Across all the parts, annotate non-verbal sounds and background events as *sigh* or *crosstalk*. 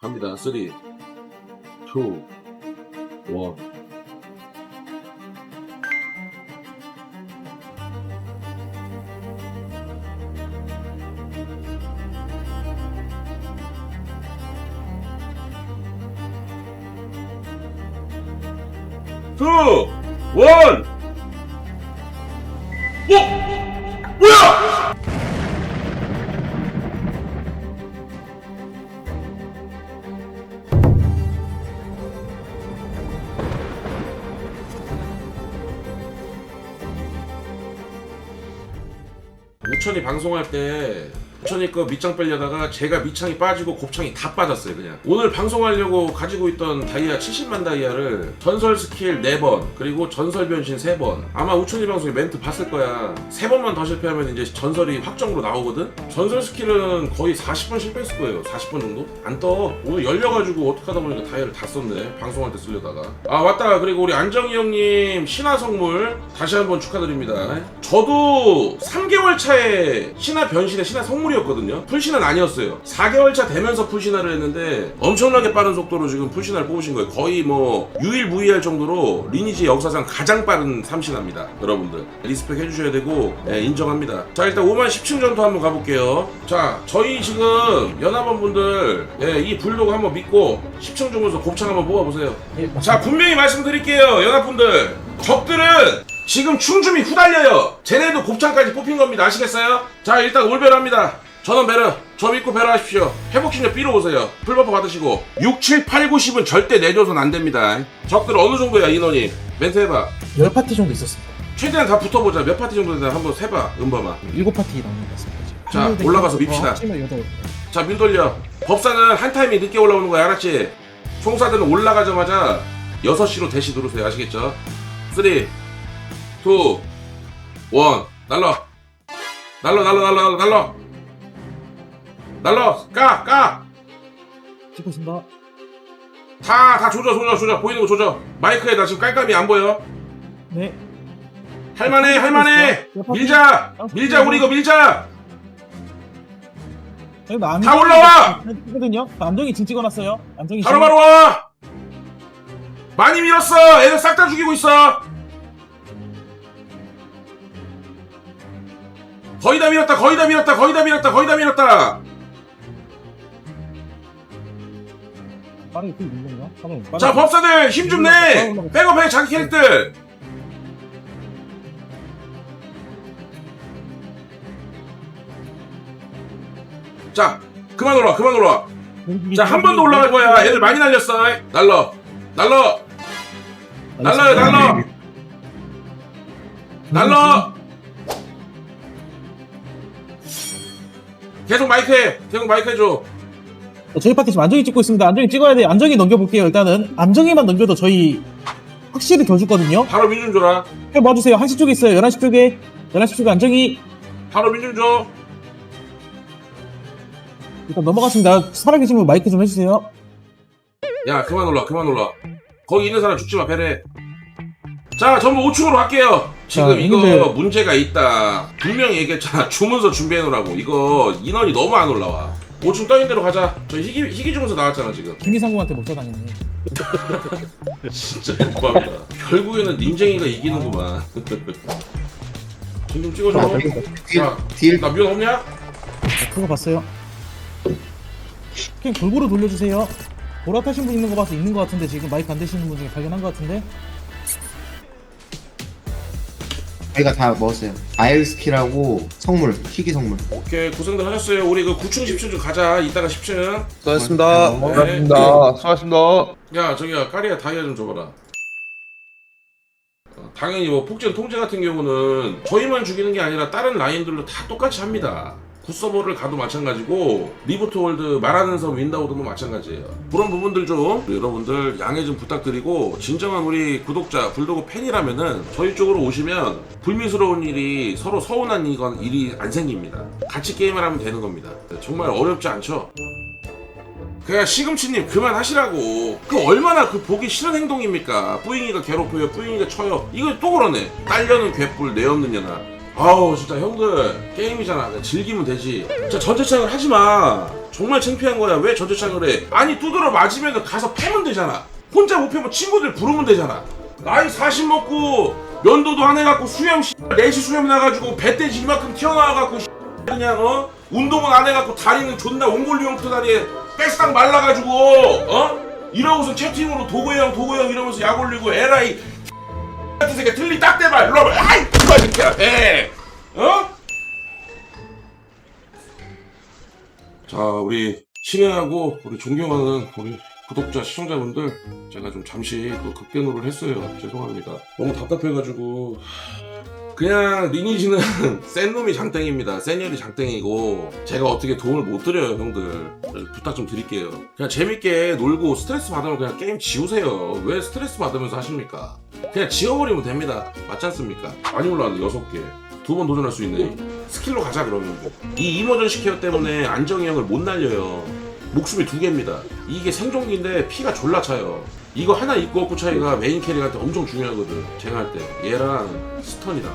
갑니다. 3, 2, 1. 우천이 방송할 때우 천이 거 밑창 빼려다가 제가 밑창이 빠지고 곱창이 다 빠졌어요 그냥. 오늘 방송하려고 가지고 있던 다이아 70만 다이아를 전설 스킬 4번 그리고 전설 변신 3번. 아마 우천이 방송에 멘트 봤을 거야. 3번만 더 실패하면 이제 전설이 확정으로 나오거든? 전설 스킬은 거의 40번 실패했을 거예요. 40번 정도? 안 떠. 오늘 열려가지고 어떻게 하다 보니까 다이아를 다 썼네. 방송할 때 쓰려다가. 아 맞다. 그리고 우리 안정희 형님 신화 선물 다시 한번 축하드립니다. 저도 3개월 차에 신화 변신에 신화 선물 이었거든요. 풀신화는 아니었어요. 4개월 차 되면서 풀신화를 했는데 엄청나게 빠른 속도로 지금 풀신화를 뽑으신 거예요. 거의 뭐 유일무이할 정도로 리니지 역사상 가장 빠른 3신화입니다 여러분들. 리스펙 해주셔야 되고 네, 인정합니다. 자 일단 5만 10층 전투 한번 가볼게요. 자 저희 지금 연합원 분들 예, 이 불독 한번 믿고 10층 중에서 곱창 한번 뽑아보세요. 자 분명히 말씀드릴게요 연합분들. 적들은 지금 충춤이 후달려요 쟤네도 곱창까지 뽑힌 겁니다 아시겠어요? 자 일단 올베르합니다 전원 베르 저 믿고 베르 하십시오 회복신료 B로 오세요 풀버프 받으시고 6, 7, 8, 9, 10은 절대 내줘선 안 됩니다 적들 어느 정도야 인원이 멘트 해봐 열 파티 정도 있었습니다. 최대한 다 붙어보자 몇 파티 정도 되나 한번 세봐 은범아 일곱 파티 나온 것 같습니다. 자, 올라가서 밉시다. 자, 민 돌려. 법사는 한 타임이 늦게 올라오는 거야, 알았지? 총사들은 올라가자마자 6시로 대시 누르세요, 아시겠죠? 3, 2, 1, 날러. 날러, 날러, 날러, 날러, 날러. 날러, 까, 까. 찍고 있습니다. 다, 다 조져, 조져, 조져. 보이는 거 조져. 마이크에다 지금 깔끔히 안 보여. 네. 할만해, 할만해. 밀자, 밀자, 우리 이거 밀자. 여기 나다 올라와! 거든요. 안정이 지금 찍어놨어요. 안정이 바로 바로 와. 많이 밀었어. 애들 싹 다 죽이고 있어. 거의 다 밀었다. 거의 다 밀었다. 거의 다 밀었다. 거의 다 밀었다. 빠르게 풀 있는 건가? 빠르게, 빠르게. 자, 법사들 힘 좀 내. 백업해 자기 캐릭터. 자, 그만 올라. 그만 올라. 자, 한 번 더 올라갈 거야. 애들 많이 날렸어. 날러. 날러. 날라요, 날러. 날러. 계속 마이크 해. 계속 마이크 해줘. 어, 저희 파티 지금 안정이 찍고 있습니다. 안정이 찍어야 돼. 안정이 넘겨볼게요. 일단은 안정이만 넘겨도 저희 확실히 더 죽거든요. 바로 민준 줘라. 해 봐주세요. 1시 쪽에 있어요. 11시 쪽에. 11시 쪽에 안정이 바로 민준 줘. 일단 넘어갔습니다. 살아계신 분 마이크 좀 해주세요. 야, 그만 올라. 그만 올라. 거기 있는 사람 죽지 마. 배래. 자, 전부 5층으로 갈게요. 지금 자, 이거 형님들. 문제가 있다. 분명 히 얘기했잖아. 주문서 준비해 놓으라고. 이거 인원이 너무 안 올라와. 5층 떠있는 대로 가자. 저 희귀, 희귀 주문서 나왔잖아, 지금. 김희상공한테 못쳐당했네 *laughs* 진짜 고맙다. 결국에는 님쟁이가 이기는구만. *laughs* 좀 찍어줘. 자, 딜 나 미연 없냐? 그거 봤어요. 그냥 골고루 돌려주세요. 보라 타신 분 있는 거 봐서 있는 거 같은데 지금 마이크 안 되시는 분 중에 발견한 거 같은데 저희가 다 먹었어요. 아일스키라고 성물, 희귀 성물. 오케이, 고생들 하셨어요. 우리 그 9층, 10층 좀 가자. 이따가 10층. 수고하셨습니다. 네. 수고하셨습니다. 수고하셨습니다. 야 저기야 까리야 다이아 좀 줘봐라 어, 당연히 뭐 폭전 통제 같은 경우는 저희만 죽이는 게 아니라 다른 라인들로 다 똑같이 합니다 굿서버를 가도 마찬가지고 리부트 월드 말하는 섬 윈다우드도 마찬가지예요. 그런 부분들 좀 여러분들 양해 좀 부탁드리고 진정한 우리 구독자 불도그 팬이라면은 저희 쪽으로 오시면 불미스러운 일이 서로 서운한 이건 일이 안 생깁니다. 같이 게임을 하면 되는 겁니다. 정말 어렵지 않죠? 그냥 시금치님 그만하시라고. 그 얼마나 그 보기 싫은 행동입니까? 뿌잉이가 괴롭혀요 뿌잉이가 쳐요. 이거 또 그러네. 딸려는 괴뿔 내 없는 년아 아우 진짜 형들 게임이잖아. 즐기면 되지. 진짜 전체창을 하지마. 정말 창피한 거야. 왜 전재창을 해? 아니 두드러 맞으면 가서 패면 되잖아. 혼자 못 패면 친구들 부르면 되잖아. 나이 40 먹고 면도도 안 해갖고 수염 4시 수염 나가지고 배돼지 이만큼 튀어나와갖고 그냥 어? 운동은 안 해갖고 다리는 존나 옹골리용트 다리에 빽싹 말라가지고 어? 이러고서 채팅으로 도구형 도구형 이러면서 약 올리고 에라이 같은 새끼 틀리 딱 대봐. 일로 와봐. 아이 그거 새끼야 에 어? 자 우리 친애하고 우리 존경하는 우리 구독자 시청자분들 제가 좀 잠시 또 극대노를 했어요. 죄송합니다. 너무 답답해가지고 그냥 리니지는 *laughs* 센 놈이 장땡입니다. 센 년이 장땡이고 제가 어떻게 도움을 못 드려요 형들. 그래서 부탁 좀 드릴게요. 그냥 재밌게 놀고 스트레스 받으면 그냥 게임 지우세요. 왜 스트레스 받으면서 하십니까? 그냥 지워버리면 됩니다. 맞지 않습니까? 많이 올라왔는데 여섯 개두 번 도전할 수 있네. 스킬로 가자 그러면. 이 이머전 시케어 때문에 안정이 형을 못 날려요. 목숨이 두 개입니다. 이게 생존기인데 피가 졸라 차요 이거 하나 있고 없고 차이가 메인 캐릭한테 엄청 중요하거든. 제가 할 때. 얘랑 스턴이랑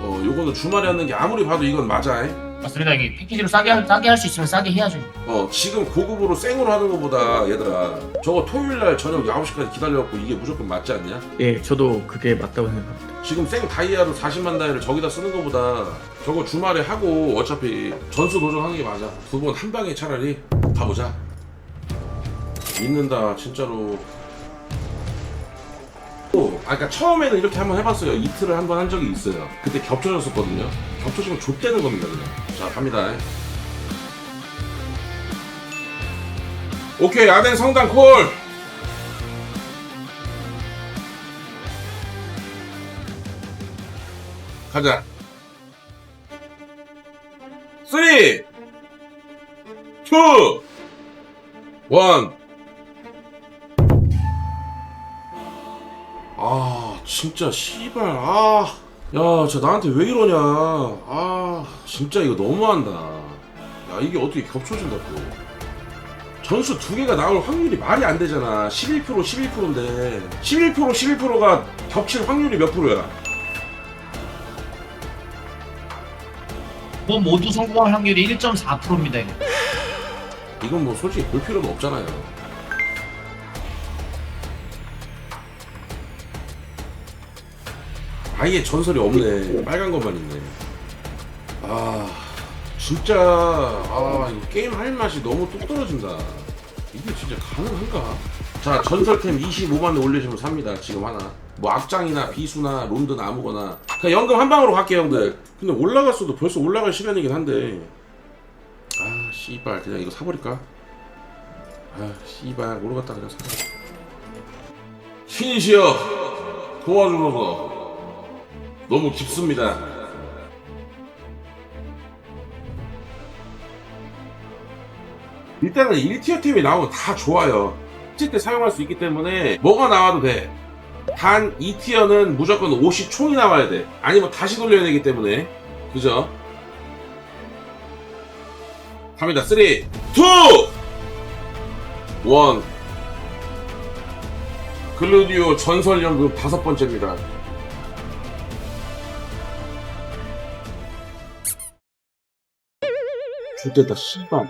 어 요거는 주말에 하는 게 아무리 봐도 이건 맞아 잉? 맞습니다 이게 패키지로 싸게 할, 싸게 할 수 있으면 싸게 해야죠. 어 지금 고급으로 생으로 하는 것보다 얘들아 저거 토요일날 저녁 9시까지 기다려갖고 이게 무조건 맞지 않냐? 예, 저도 그게 맞다고 생각합니다. 지금 생 다이아로 40만 다이아를 저기다 쓰는 것보다 저거 주말에 하고 어차피 전수 도전하는 게 맞아. 두 번 한 방에 차라리 가보자. 믿는다 진짜로. 또, 아 그니까 처음에는 이렇게 한번 해봤어요. 이틀을 한번 한 적이 있어요. 그때 겹쳐졌었거든요. 겹쳐지면 좆되는 겁니다 그냥. 자 갑니다. 오케이 아덴 성당 콜! 가자. 3 2 1 아, 진짜 씨발. 아. 야, 저 나한테 왜 이러냐. 아, 진짜 이거 너무한다. 야, 이게 어떻게 겹쳐진다고. 전수 두 개가 나올 확률이 말이 안 되잖아. 11% 11%인데 11% 11%가 겹칠 확률이 몇 프로야? 뭐 모두 성공할 확률이 1.4%입니다 이거 이건 뭐 솔직히 볼 필요도 없잖아요. 아예 전설이 없네. 빨간 것만 있네. 아, 진짜, 아, 이거 게임 할 맛이 너무 뚝 떨어진다. 이게 진짜 가능한가? 자, 전설템 25만원 올리시면 삽니다. 지금 하나. 뭐 악장이나 비수나 론드나 아무거나. 그냥 연금 한 방으로 갈게요, 형들. 근데 올라갔어도 벌써 올라갈 시간이긴 한데. 아, 씨발. 그냥 이거 사버릴까? 아, 씨발. 모르겠다. 그냥 사. 신이시여, 도와주소서. 너무 깊습니다. 일단은 1티어 템이 나오면 다 좋아요. 칠 때 사용할 수 있기 때문에 뭐가 나와도 돼. 단 2티어는 무조건 옷이 총이 나와야 돼. 아니면 다시 돌려야 되기 때문에. 그죠? 갑니다. 3, 2, 1. 글루디오 전설 연금 다섯 번째입니다. 죽겠다, 씨발.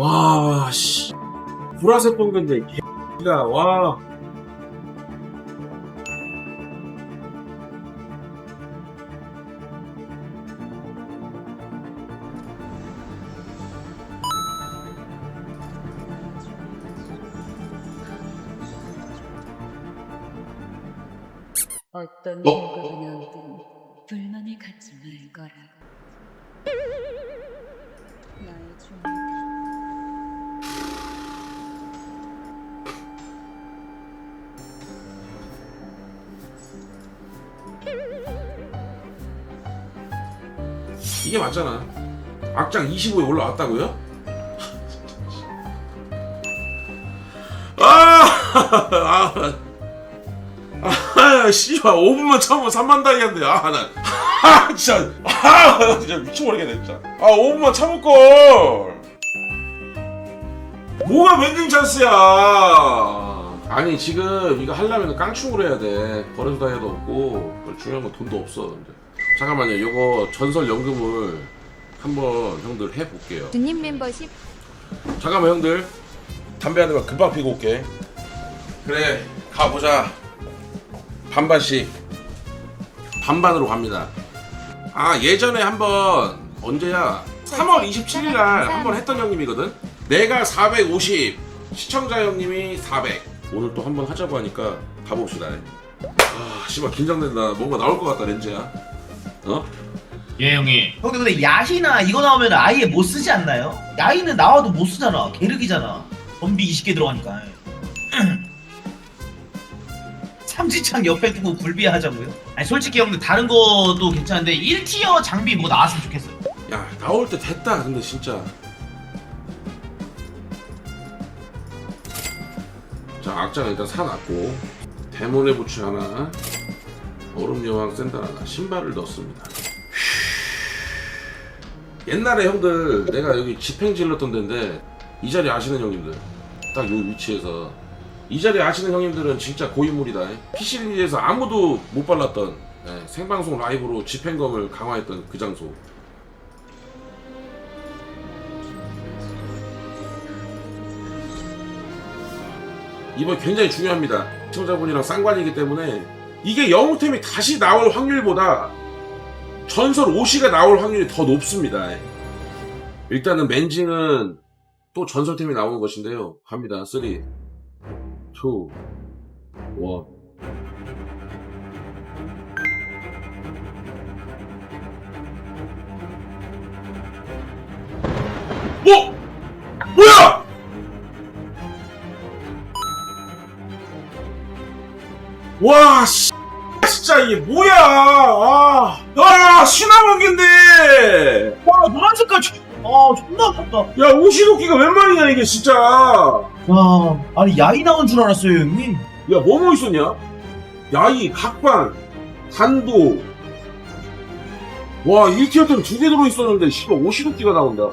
와, 씨. 보라색 동근데 개가 와. 어떤 어? 결과가 나오든 불만을 갖지 말 거라. 나의 중 이게 맞잖아 악장 25에 올라왔다고요? 아, 아, 아, 씨발 5분만 참으면 3만 다이아인데 아, 나, 아, 진짜, 아, 나 진짜 미쳐버리겠네 진짜. 아, 5분만 참을 걸. 뭐가 멘딩 찬스야? 아니 지금 이거 하려면 깡충으로 해야 돼. 거래소 다이아도 없고 중요한 건 돈도 없어. 근데. 잠깐만요. 이거 전설 연금을 한번 형들 해볼게요. 주님 멤버십. 잠깐만 형들. 담배 한 대만 금방 피고 올게. 그래 가보자. 반반씩. 반반으로 갑니다. 아 예전에 한번 언제야? 3월 27일 날 한번 했던 형님이거든? 내가 450 시청자 형님이 400 오늘 또 한번 하자고 하니까 가봅시다. 아 씨발 긴장된다. 뭔가 나올 것 같다 렌즈야 어? 예 형님. 형님 근데 야희나 이거 나오면 아예 못 쓰지 않나요? 야희는 나와도 못 쓰잖아 게르기잖아 범비 20개 들어가니까 *clears throat* 삼지창 옆에 두고 굴비하자고요? 아니 솔직히 형들 다른 것도 괜찮은데 1티어 장비 뭐 나왔으면 좋겠어요 야 나올 때 됐다 근데 진짜 자 악장 일단 사놨고 데몬의 부츠 하나 얼음 여왕 샌들 하나 신발을 넣습니다. 옛날에 형들 내가 여기 집행 질렀던 데인데 이 자리 아시는 형님들 딱 요 위치에서. 이 자리 아시는 형님들은 진짜 고인물이다. PC리에서 아무도 못 발랐던 예, 생방송 라이브로 집행검을 강화했던 그 장소. 이번 굉장히 중요합니다. 시청자분이랑 쌍관이기 때문에 이게 영웅템이 다시 나올 확률보다 전설 5시가 나올 확률이 더 높습니다. 일단은 맨징은 또 전설템이 나오는 것인데요. 갑니다. 3, 2, 1. 뭐? 뭐야? 와, 씨, 진짜 이게 뭐야? 아, 아 신화관계인데. 와 노란 색깔 저- 아 존나 아깝다 야, 오시도끼가 웬 말이냐 이게 진짜. 야, 와 아니 야희 나온 줄 알았어요 형님 뭐뭐 있었냐? 야이, 각반, 단도. 와, 1티어 때는 두개 들어있었는데, 씨발, 오시도끼가 나온다.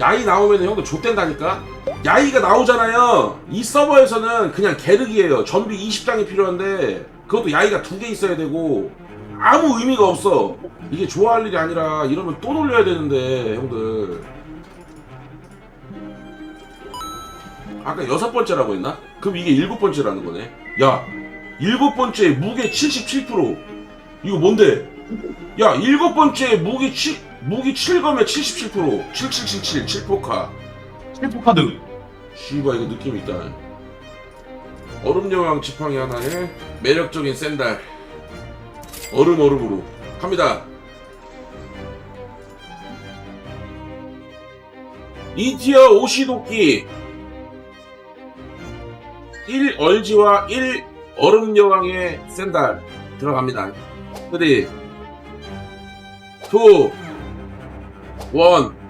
야이 나오면 형들 좆된다니까? 야이가 나오잖아요. 이 서버에서는 그냥 게르기예요. 전비 20장이 필요한데, 그것도 야이가 두 개 있어야 되고, 아무 의미가 없어. 이게 좋아할 일이 아니라, 이러면 또 돌려야 되는데, 형들. 아까 여섯 번째라고 했나? 그럼 이게 일곱 번째라는 거네. 야, 일곱 번째 무게 77%. 이거 뭔데? 야, 일곱 번째 무기 7, 무기 7검에 77%. 7777, 7포카. 셀프카드. 씨발, 이거 느낌 있다. 얼음 여왕 지팡이 하나에 매력적인 샌달. 얼음 얼음으로. 갑니다. 이티어 오시도끼 1 얼지와 1 얼음 여왕의 샌달 들어갑니다. 3 2 1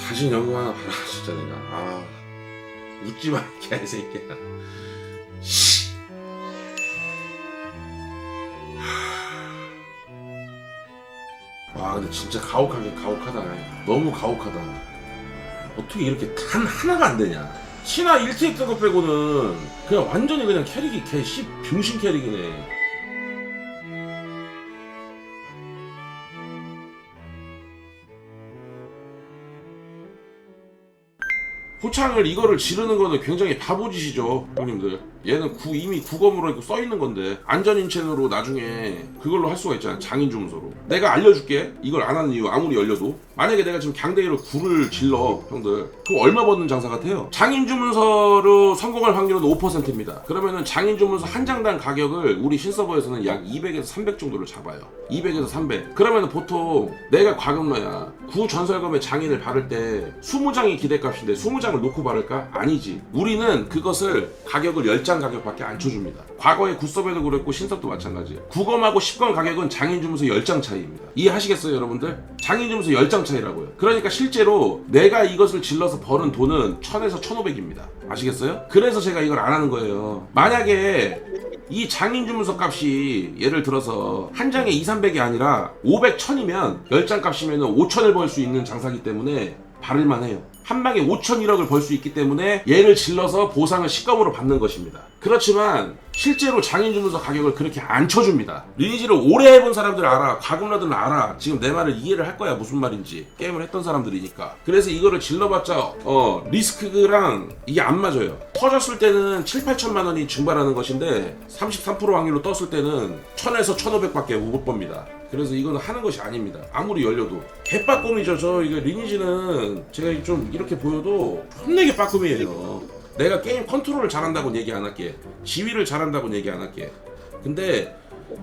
다시 연금 하나 봐라 진짜 내가. 아 웃지 마 개새끼야 와 근데 진짜 가혹하게 가혹하다. 너무 가혹하다. 어떻게 이렇게 단 하나가 안 되냐? 신화 1티에 뜬거 빼고는 그냥 완전히 그냥 캐릭이 개 씨 병신 캐릭이네. 호창을 이거를 지르는 거는 굉장히 바보짓이죠 형님들 얘는 구 이미 구검으로 이렇게 써 있는 건데 안전인첸으로 나중에 그걸로 할 수가 있잖아 장인 주문서로. 내가 알려줄게. 이걸 안 하는 이유 아무리 열려도. 만약에 내가 지금 강대기로 구를 질러 형들. 그럼 얼마 받는 장사 같아요? 장인 주문서로 성공할 확률은 5%입니다. 그러면은 장인 주문서 한 장당 가격을 우리 신서버에서는 약 200에서 300 정도를 잡아요. 200에서 300 그러면은 보통 내가 과금러야 구 전설검의 장인을 바를 때 20장이 기대값인데 20장을 놓고 바를까? 아니지. 우리는 그것을 가격을 10장 가격밖에 안 쳐줍니다 과거에 구섭에도 그랬고 신섭도 마찬가지 9검하고 10검 가격은 장인 주문서 10장 차이입니다 이해하시겠어요 여러분들? 장인 주문서 10장 차이라고요 그러니까 실제로 내가 이것을 질러서 버는 돈은 1000에서 1500입니다 아시겠어요? 그래서 제가 이걸 안 하는 거예요 만약에 이 장인 주문서 값이 예를 들어서 한 장에 2, 300이 아니라 500, 1000이면 10장 값이면 5천을 벌 수 있는 장사기 때문에 바를만 해요. 한 방에 5천 1억을 벌 수 있기 때문에 얘를 질러서 보상을 식검으로 받는 것입니다. 그렇지만 실제로 장인 주문서 가격을 그렇게 안 쳐줍니다. 리니지를 오래 해본 사람들 알아. 과금러들은 알아. 지금 내 말을 이해를 할 거야. 무슨 말인지. 게임을 했던 사람들이니까. 그래서 이거를 질러봤자 어 리스크랑 이게 안 맞아요. 터졌을 때는 7, 8천만 원이 증발하는 것인데 33% 확률로 떴을 때는 1000에서 1500밖에 못 법니다. 그래서 이거는 하는 것이 아닙니다. 아무리 열려도 개빠꿈이죠. 저 이거 리니지는 제가 좀 이렇게 보여도 혼내게 빠꿈이에요. 내가 게임 컨트롤을 잘한다고 얘기 안 할게. 지휘를 잘한다고 얘기 안 할게. 근데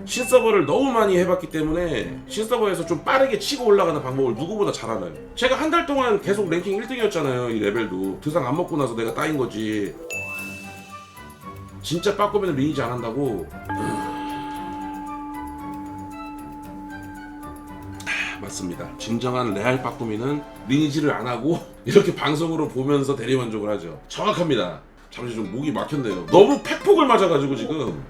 신서버를 너무 많이 해봤기 때문에 신서버에서 좀 빠르게 치고 올라가는 방법을 누구보다 잘 알아요. 제가 한 달 동안 계속 랭킹 1등이었잖아요. 이 레벨도 드상 안 먹고 나서 내가 따인 거지. 진짜 빠꾸면 리니지 안 한다고. 맞습니다. 진정한 레알 빠꾸미는 리니지를 안 하고 *laughs* 이렇게 방송으로 보면서 대리만족을 하죠. 정확합니다. 잠시 좀 목이 막혔네요. 너무 팩폭을 맞아가지고 지금.